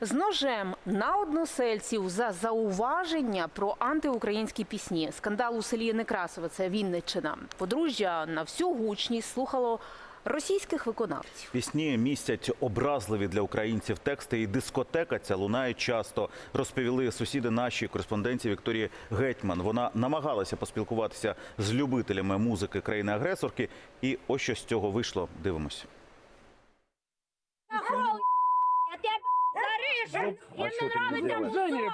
З ножем на односельців за зауваження про антиукраїнські пісні. Скандал у селі Некрасове, це Вінниччина. Подружжя на всю гучність слухало російських виконавців. Пісні містять образливі для українців тексти, і дискотека ця лунає часто. Розповіли сусіди наші кореспонденції Вікторії Гетьман. Вона намагалася поспілкуватися з любителями музики країни-агресорки, і ось що з цього вийшло. Дивимось. Я нравиться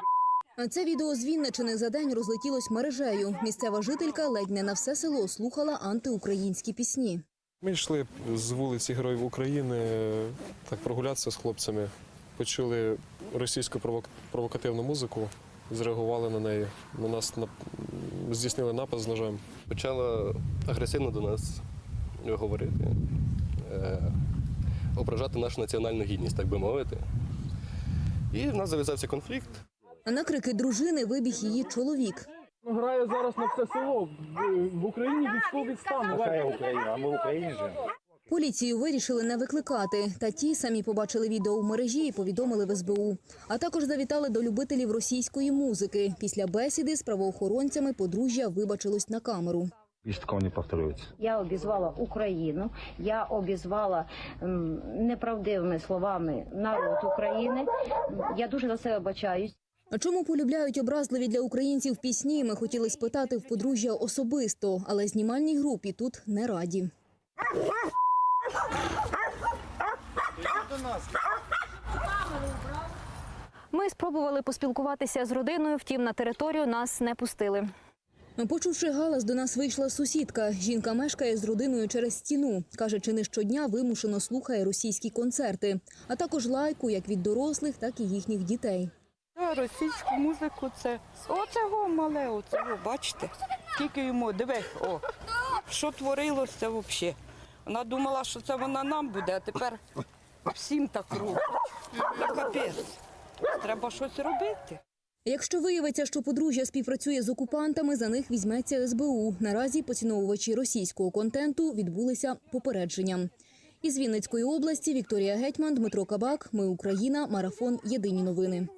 Це відео з Вінничини за день розлетілось мережею. Місцева жителька ледь не на все село слухала антиукраїнські пісні. Ми йшли з вулиці Героїв України так прогулятися з хлопцями. Почули російську провокативну музику, зреагували на неї. На нас здійснили напад з ножем. почала агресивно до нас говорити, е, ображати нашу національну гідність, так би мовити. І в нас зав'язався конфлікт. На крики дружини вибіг її чоловік. Ну, Грає зараз на все село. В, Україні військовий стан. Україна, а ми в Україні живемо. Поліцію вирішили не викликати. Та ті самі побачили відео в мережі і повідомили в СБУ. А також завітали до любителів російської музики. Після бесіди з правоохоронцями подружжя вибачилось на камеру. Більше такого не повторюється. Я обізвала Україну, я обізвала м, неправдивими словами народ України. Я дуже за себе бачаюсь. А Чому полюбляють образливі для українців пісні? Ми хотіли спитати в подружжя особисто, але знімальній групі тут не раді. Ми спробували поспілкуватися з родиною, втім на територію нас не пустили. Почувши галас, до нас вийшла сусідка. Жінка мешкає з родиною через стіну. Каже, чи не щодня вимушено слухає російські концерти, а також лайку як від дорослих, так і їхніх дітей. Російську музику це оцього мале, оцього, бачите? Тільки йому диви, о, що творилося взагалі. Вона думала, що це вона нам буде, а тепер всім так робить. Це капець. Треба щось робити. Якщо виявиться, що подружжя співпрацює з окупантами, за них візьметься СБУ. Наразі поціновувачі російського контенту відбулися попередженням. Із Вінницької області Вікторія Гетьман, Дмитро Кабак. Ми Україна. Марафон. Єдині новини.